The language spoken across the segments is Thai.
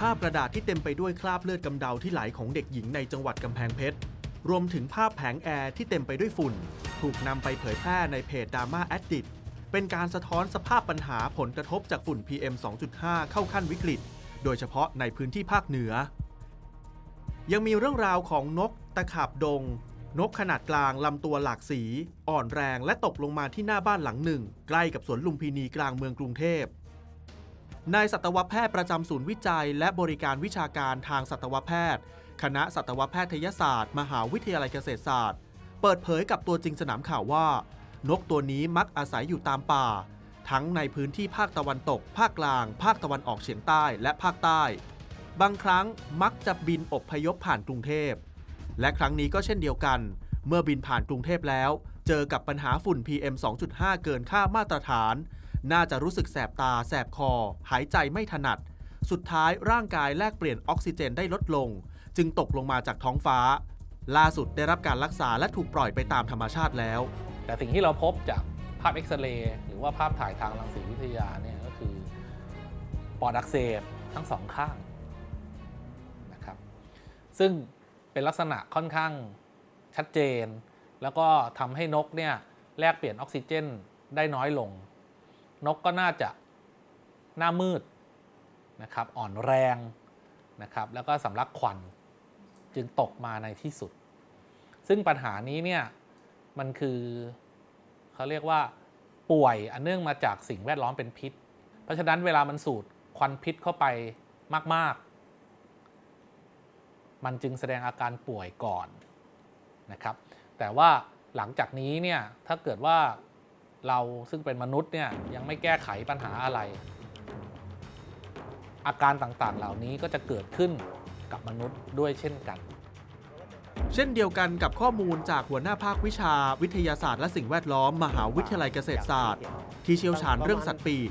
ภาพกระดาษที่เต็มไปด้วยคราบเลือดกำเดาที่ไหลของเด็กหญิงในจังหวัดกำแพงเพชร รวมถึงภาพแผงแอร์ที่เต็มไปด้วยฝุ่น ถูกนำไปเผยแพร่ในเพจ Dharma Addict เป็นการสะท้อนสภาพปัญหาผลกระทบจากฝุ่น PM 2.5 เข้าขั้นวิกฤต โดยเฉพาะในพื้นที่ภาคเหนือ ยังมีเรื่องราวของนกตะขาบดง นกขนาดกลางลำตัวหลากสี อ่อนแรงและตกลงมาที่หน้าบ้านหลังหนึ่ง ใกล้กับสวนลุมพินีกลางเมืองกรุงเทพ นายสัตวแพทย์ประจำศูนย์วิจัย และบริการวิชาการทางสัตวแพทย์ คณะสัตวแพทยศาสตร์ มหาวิทยาลัยเกษตรศาสตร์ เปิดเผยกับตัวจริงสนามข่าวว่า นกตัวนี้มักอาศัยอยู่ตามป่า ทั้งในพื้นที่ภาคตะวันตก ภาคกลาง ภาคตะวันออกเฉียงใต้และภาคใต้ บางครั้งมักจะบินอพยพผ่านกรุงเทพ และครั้งนี้ก็เช่นเดียวกัน เมื่อบินผ่านกรุงเทพแล้ว เจอกับปัญหาฝุ่น PM 2.5 เกินค่ามาตรฐาน น่าจะรู้สึกแสบตา แสบคอ หายใจไม่ถนัด สุดท้ายร่างกายแลกเปลี่ยนออกซิเจนได้ลดลง จึงตกลงมาจากท้องฟ้า ล่าสุดได้รับการรักษาและถูกปล่อยไปตามธรรมชาติแล้ว แต่สิ่งที่เราพบจากภาพเอ็กซเรย์หรือว่าภาพถ่ายทางรังสีวิทยาเนี่ยก็คือปอดอักเสบทั้งสองข้างนะครับ ซึ่งเป็นลักษณะค่อนข้างชัดเจน แล้วก็ทำให้นกเนี่ยแลกเปลี่ยนออกซิเจนได้น้อยลง นกก็น่าจะหน้ามืดนะครับอ่อนแรงนะครับแล้วก็สำลักควันจึงตกมาในที่สุด ซึ่งปัญหานี้เนี่ยมันคือเขาเรียกว่าป่วยอันเนื่องมาจากสิ่งแวดล้อมเป็นพิษ เพราะฉะนั้นเวลามันสูดควันพิษเข้าไปมาก ๆ มันจึงแสดงอาการป่วยก่อนนะครับแต่ว่าหลังจากนี้เนี่ยถ้าเกิดว่า เราซึ่งเป็นมนุษย์เนี่ยยังไม่แก้ไขปัญหาอะไร อาการต่างๆเหล่านี้ก็จะเกิดขึ้นกับมนุษย์ด้วยเช่นกัน เช่นเดียวกันกับข้อมูลจากหัวหน้าภาควิชา วิทยาศาสตร์และสิ่งแวดล้อมมหาวิทยาลัยเกษตรศาสตร์ ที่เชี่ยวชาญเรื่องสัตว์ปีก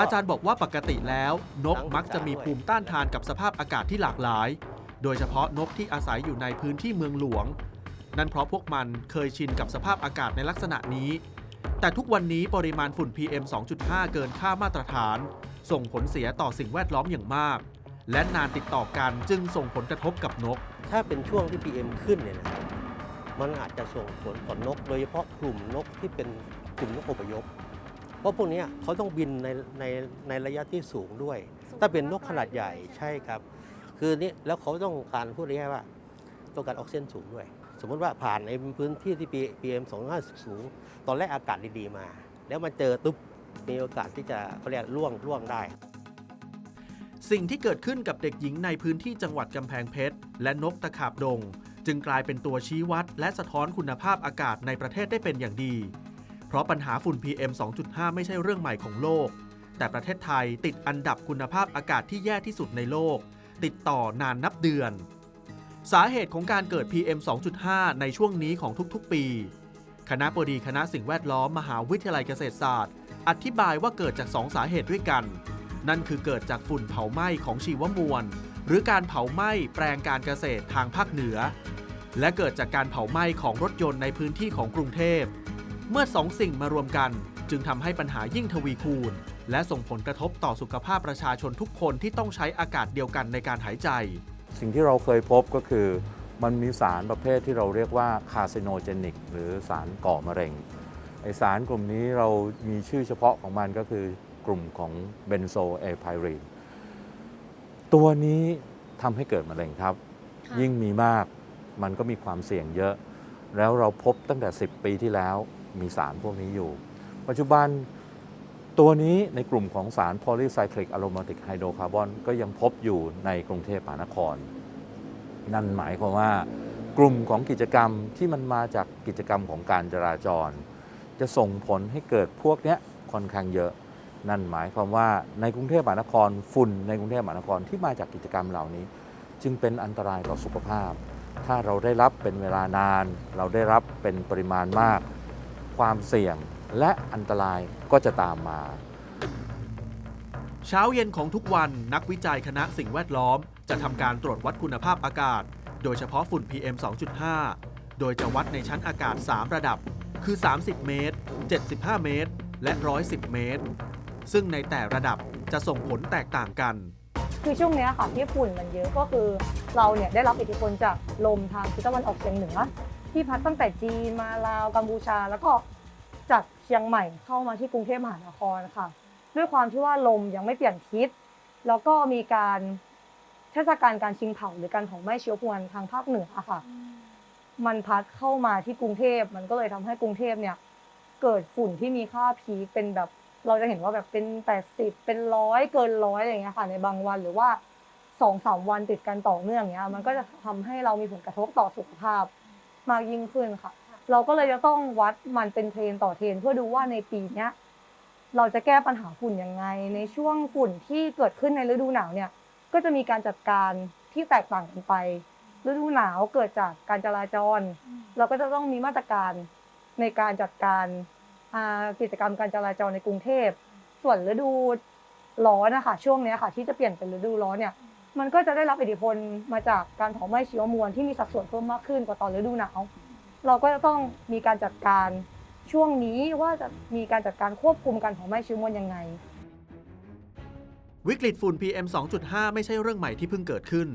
อาจารย์บอกว่าปกติแล้ว นกมักจะมีภูมิต้านทานกับสภาพอากาศที่หลากหลาย โดยเฉพาะนกที่อาศัยอยู่ในพื้นที่เมืองหลวง นั่นเพราะพวกมันเคยชินกับสภาพอากาศในลักษณะนี้ แต่ทุกวันนี้ปริมาณฝุ่น PM 2.5 เกินค่ามาตรฐาน ส่งผลเสียต่อสิ่งแวดล้อมอย่างมาก และนานติดต่อกันจึงส่งผลกระทบกับนก ถ้าเป็นช่วงที่ PM ขึ้นเนี่ยนะครับมันอาจจะส่งผลต่อนก โดยเฉพาะกลุ่มนกที่เป็นกลุ่มนกอพยพ เพราะพวกเนี้ยเขาต้องบินในในในระยะที่สูงด้วย ถ้าเป็นนกขนาดใหญ่ใช่ครับ คือนี่แล้วเขาต้องการพูดง่ายๆว่าต้องการออกซิเจนสูงด้วย สมมติว่าผ่านในพื้นที่ที่ PM 2.5สูง ตอนแรกอากาศดีๆมา แล้วมาเจอตุ๊บมีโอกาสที่จะเขาเรียกล่วงล่วงได้ สิ่งที่เกิดขึ้นกับเด็กหญิงในพื้นที่จังหวัดกำแพงเพชร และนกตะขาบดง จึงกลายเป็นตัวชี้วัด และสะท้อนคุณภาพอากาศในประเทศได้เป็นอย่างดี เพราะปัญหาฝุ่น PM 2.5 ไม่ใช่เรื่องใหม่ของโลก แต่ประเทศไทยติดอันดับคุณภาพอากาศที่แย่ที่สุดในโลก ติดต่อนานนับเดือน สาเหตุของการเกิด PM 2.5 ในช่วงนี้ของทุกๆปี คณะบดีคณะสิ่งแวดล้อมมหาวิทยาลัยเกษตรศาสตร์ อธิบายว่าเกิดจากสองสาเหตุด้วยกัน นั่นคือเกิดจากฝุ่นเผาไหม้ของชีวมวล หรือการเผาไหม้แปลงการเกษตรทางภาคเหนือ และเกิดจากการเผาไหม้ของรถยนต์ในพื้นที่ของกรุงเทพ เมื่อสองสิ่งมารวมกันจึงทำให้ปัญหายิ่งทวีคูณ และส่งผลกระทบต่อสุขภาพประชาชนทุกคนที่ต้องใช้อากาศเดียวกันในการหายใจ สิ่งที่เราเคยพบก็คือ มันมีสารประเภทที่เราเรียกว่าคาร์ซิโนเจนิกหรือสารก่อมะเร็งไอสารกลุ่มนี้เรามีชื่อเฉพาะของมันก็คือกลุ่มของเบนโซเอไพรีนตัวนี้ทำให้เกิดมะเร็งครับค่ะยิ่งมีมากมันก็มีความเสี่ยงเยอะ แล้วเราพบตั้งแต่ 10 ปีที่แล้วมีสารพวกนี้อยู่ ปัจจุบัน ตัวนี้ในกลุ่มของสารโพลีไซคลิกอะโรมาติกไฮโดรคาร์บอนก็ยังพบอยู่ในกรุงเทพมหานคร นั่นหมายความว่ากลุ่มของกิจกรรมที่มันมาจากกิจกรรมของการจราจร จะส่งผลให้เกิดพวกนี้ค่อนข้างเยอะ นั่นหมายความว่าในกรุงเทพมหานครฝุ่นในกรุงเทพมหานครที่มาจากกิจกรรมเหล่านี้ จึงเป็นอันตรายต่อสุขภาพ ถ้าเราได้รับเป็นเวลานาน เราได้รับเป็นปริมาณมาก ความเสี่ยง และอันตรายก็จะตามมา เช้าเย็นของทุกวันนักวิจัยคณะสิ่งแวดล้อม จะทำการตรวจวัดคุณภาพอากาศ โดยเฉพาะฝุ่น PM 2.5 โดยจะวัดในชั้นอากาศ 3 ระดับ คือ 30 เมตร 75 เมตร และ 110 เมตร ซึ่งในแต่ระดับจะส่งผลแตกต่างกันคือช่วงเนี้ยค่ะที่ฝุ่นมันเยอะก็คือเราเนี่ยได้รับอิทธิพลจากลมทางทิศตะวันออกเฉียงเหนือที่พัดตั้งแต่จีนมาลาวกัมพูชา แล้วก็ จากเชียงใหม่เข้ามาที่กรุงเทพมหานครค่ะ ด้วยความที่ว่าลมยังไม่เปลี่ยนทิศแล้วก็มีการเทศกาลการชิงเผาหรือการเผาไหม้เชื้อพวนทางภาคเหนือค่ะ มันพัดเข้ามาที่กรุงเทพมันก็เลยทำให้กรุงเทพเนี่ย เกิดฝุ่นที่มีค่าพีคเป็นแบบเราจะเห็นว่าแบบเป็น80เป็นร้อยเกินร้อยอะไรอย่างเงี้ยค่ะ ในบางวันหรือว่าสองสามวันติดกันต่อเนื่องเงี้ย มันก็จะทำให้เรามีผลกระทบต่อสุขภาพมากยิ่งขึ้นค่ะ เราก็เลยจะต้องวัดมันเป็นเทรนต่อเทรนเพื่อดูว่าในปีเนี้ยเราจะแก้ปัญหาฝุ่นยังไง ในช่วงฝุ่นที่เกิดขึ้นในฤดูหนาวเนี่ยก็จะมีการจัดการที่แตกต่างกันไป ฤดูหนาวเกิดจากการจราจร เราก็จะต้องมีมาตรการในการจัดการกิจกรรมการจราจรในกรุงเทพ ส่วนฤดูร้อนนะคะช่วงนี้ค่ะ ที่จะเปลี่ยนเป็นฤดูร้อนเนี่ย มันก็จะได้รับอิทธิพลมาจากการเผาไหม้เชื้อมวลที่มีสัดส่วนเพิ่มมากขึ้นกว่าตอนฤดูหนาว เราก็จะต้องมีการจัดการช่วงนี้ว่าจะมีการจัดการควบคุมการเผาไหม้เชื้อมวลยังไง วิกฤตฝุ่น PM 2.5 ไม่ใช่เรื่องใหม่ที่เพิ่งเกิดขึ้น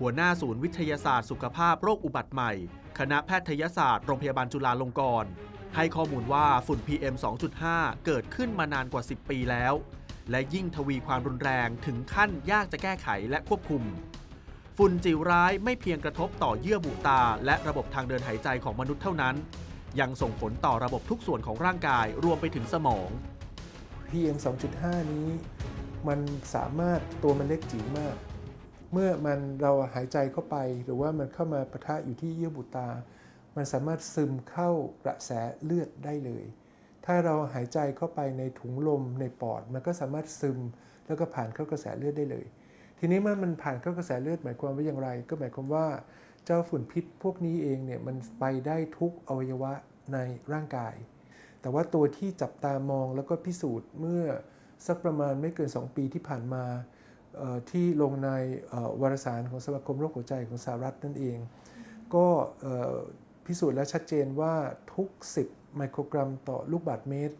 หัวหน้าศูนย์วิทยาศาสตร์ สุขภาพโรคอุบัติใหม่ คณะแพทยศาสตร์โรงพยาบาลจุฬาลงกรณ์ให้ข้อมูลว่าฝุ่น PM 2.5 เกิดขึ้นมานานกว่า 10 ปีแล้ว และยิ่งทวีความรุนแรงถึงขั้นยากจะแก้ไขและควบคุม ฝุ่นจิ๋วร้ายไม่เพียงกระทบต่อเยื่อบุตา และระบบทางเดินหายใจของมนุษย์เท่านั้น ยังส่งผลต่อระบบทุกส่วนของร่างกายรวมไปถึงสมอง PM 2.5 นี้ มันสามารถตัวมันเล็กจิ๋วมาก เมื่อมันเราหายใจเข้าไป หรือว่ามันเข้ามาปะทะอยู่ที่เยื่อบุตา มันสามารถซึมเข้ากระแสเลือดได้เลย ถ้าเราหายใจเข้าไปในถุงลมในปอด มันก็สามารถซึมแล้วก็ผ่านเข้ากระแสเลือดได้เลย ทีนี้เมื่อมันผ่านเข้ากระแสเลือดหมายความว่าอย่างไร ก็หมายความว่าเจ้าฝุ่นพิษพวกนี้เองเนี่ยมันไปได้ทุกอวัยวะในร่างกาย แต่ว่าตัวที่จับตามองแล้วก็พิสูจน์เมื่อสักประมาณไม่เกิน 2 ปีที่ผ่านมาที่ลงในวารสารของสมาคมโรคหัวใจของสหรัฐนั่นเอง ก็พิสูจน์และชัดเจนว่าทุก 10 ไมโครกรัมต่อลูกบาศก์เมตร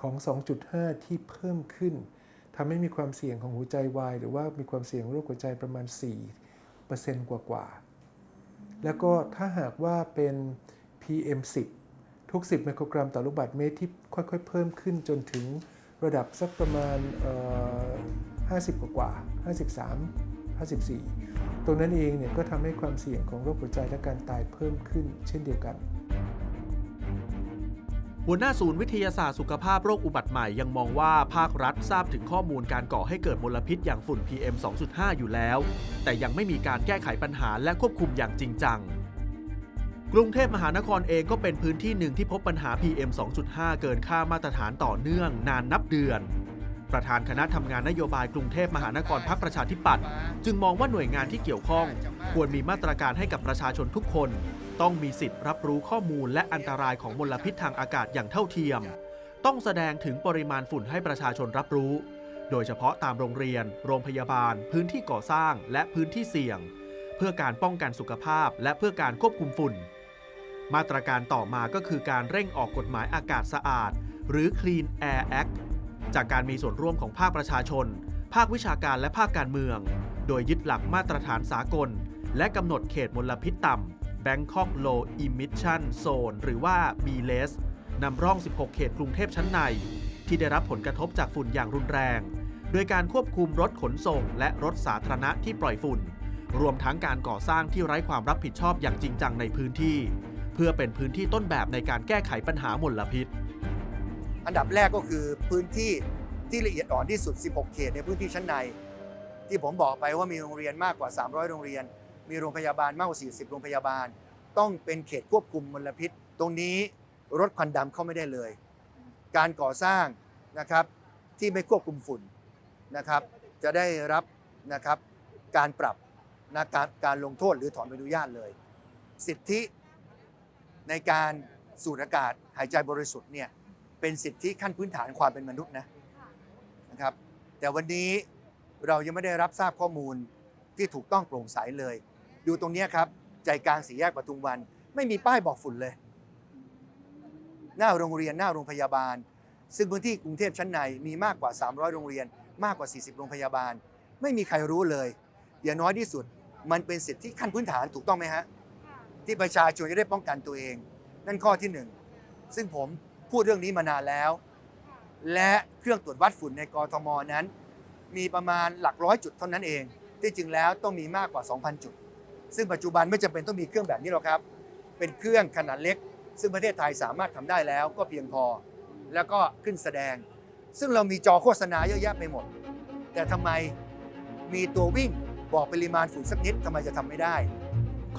ของ 2.5 ที่เพิ่มขึ้น ทำให้มีความเสี่ยงของหัวใจวายหรือว่ามีความเสี่ยงโรคหัวใจประมาณ 4%กว่าๆแล้วก็ถ้าหากว่าเป็น PM 10 ทุก 10 ไมโครกรัมต่อลูกบาศก์เมตรที่ค่อยๆ เพิ่มขึ้นจนถึงระดับสักประมาณ 50 กว่ากว่า 53 54 ตรงนั้นเองเนี่ยก็ทำให้ความเสี่ยงของโรคหัวใจและการตายเพิ่มขึ้นเช่นเดียวกัน หัวหน้าศูนย์วิทยาศาสตร์สุขภาพโรคอุบัติใหม่ยังมองว่าภาครัฐทราบถึงข้อมูลการก่อให้เกิดมลพิษอย่างฝุ่น PM 2.5 อยู่แล้ว แต่ยังไม่มีการแก้ไขปัญหาและควบคุมอย่างจริงจัง กรุงเทพมหานครเองก็เป็นพื้นที่หนึ่งที่พบปัญหา PM 2.5 เกินค่ามาตรฐานต่อเนื่องนานนับเดือน ประธานคณะทำงานนโยบายกรุงเทพมหานครพรรคประชาธิปัตย์จึงมองว่าหน่วยงานที่เกี่ยวข้อง ควรมีมาตรการให้กับประชาชนทุกคน ต้องมีสิทธิ์รับรู้ข้อมูลและอันตรายของมลพิษทางอากาศอย่างเท่าเทียม ต้องแสดงถึงปริมาณฝุ่นให้ประชาชนรับรู้ โดยเฉพาะตามโรงเรียน โรงพยาบาล พื้นที่ก่อสร้าง และพื้นที่เสี่ยง เพื่อการป้องกันสุขภาพ และเพื่อการควบคุมฝุ่น มาตรการต่อมาก็คือการเร่งออกกฎหมายอากาศสะอาด หรือ Clean Air Act จากการมีส่วนร่วมของภาคประชาชน ภาควิชาการและภาคการเมือง โดยยึดหลักมาตรฐานสากล และกำหนดเขตมลพิษต่ำ Bangkok Low Emission Zone หรือว่า BLES นำร่อง 16 เขตกรุงเทพชั้นใน ที่ได้รับผลกระทบจากฝุ่นอย่างรุนแรง โดยการควบคุมรถขนส่ง และรถสาธารณะที่ปล่อยฝุ่น รวมทั้งการก่อสร้างที่ไร้ความรับผิดชอบอย่างจริงจังในพื้นที่ เพื่อเป็นพื้นที่ต้นแบบในการแก้ไขปัญหามลพิษ อันดับแรกก็คือพื้นที่ที่ละเอียดอ่อนที่สุด 16 เขตในพื้นที่ชั้นใน ที่ผมบอกไปว่ามีโรงเรียนมากกว่า 300 โรงเรียน มีโรงพยาบาลมากกว่า 40 โรงพยาบาล ต้องเป็นเขตควบคุมมลพิษ ตรงนี้รถควันดำเข้าไม่ได้เลย การก่อสร้างนะครับที่ไม่ควบคุมฝุ่นนะครับ จะได้รับนะครับการปรับนะการการลงโทษหรือถอนใบอนุญาตเลย สิทธิในการสูดอากาศหายใจบริสุทธิ์เนี่ยเป็นสิทธิขั้นพื้นฐานความเป็นมนุษย์นะนะครับ แต่วันนี้เรายังไม่ได้รับทราบข้อมูลที่ถูกต้องโปร่งใสเลย ดูตรงเนี้ยครับ ใจกลางสี่แยกปทุมวัน ไม่มีป้ายบอกฝุ่นเลย หน้าโรงเรียนหน้าโรงพยาบาล ซึ่งพื้นที่กรุงเทพชั้นในมีมากกว่า 300 โรงเรียน มากกว่า 40 โรงพยาบาล ไม่มีใครรู้เลย อย่างน้อยที่สุด มันเป็นสิทธิขั้นพื้นฐานถูกต้องไหมฮะที่ประชาชนจะได้ป้องกันตัวเอง นั่นข้อที่หนึ่งซึ่งผมพูดเรื่องนี้มานานแล้ว และเครื่องตรวจวัดฝุ่นในกรทมนั้น มีประมาณหลักร้อยจุดเท่านั้นเอง ที่จริงแล้วต้องมีมากกว่า 2,000 จุด ซึ่งปัจจุบันไม่จำเป็นต้องมีเครื่องแบบนี้หรอกครับ เป็นเครื่องขนาดเล็ก ซึ่งประเทศไทยสามารถทำได้แล้วก็เพียงพอ แล้วก็ขึ้นแสดง ซึ่งเรามีจอโฆษณาเยอะแยะไปหมด แต่ทำไมมีตัววิ่งบอกปริมาณฝุ่นสักนิดทำไมจะทำไม่ได้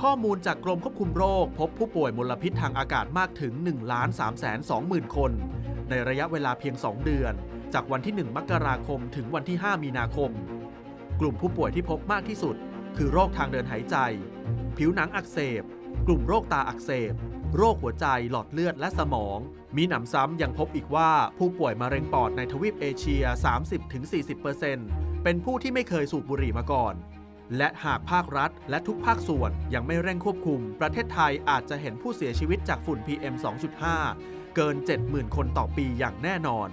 ข้อมูลจากกรมควบคุมโรค พบผู้ป่วยมลพิษทางอากาศมากถึง1 3 2 0 0 0 0 คน ในระยะเวลาเพียง 2 เดือน จากวันที่ 1 มกราคมถึงวันที่ 5 มีนาคม กลุ่มผู้ป่วยที่พบมากที่สุด คือโรคทางเดินหายใจ ผิวหนังอักเสบ กลุ่มโรคตาอักเสบ โรคหัวใจหลอดเลือดและสมอง มีหนำซ้ำยังพบอีกว่าผู้ป่วยมะเร็งปอดในทวีปเอเชีย 30-40%เป็นผู้ที่ไม่เคยสูบบุหรี่มาก่อน และหากภาครัฐและทุกภาคส่วนยังไม่เร่งควบคุม ประเทศไทยอาจจะเห็นผู้เสียชีวิตจากฝุ่น PM 2.5 เกิน 70,000 คนต่อปีอย่างแน่นอน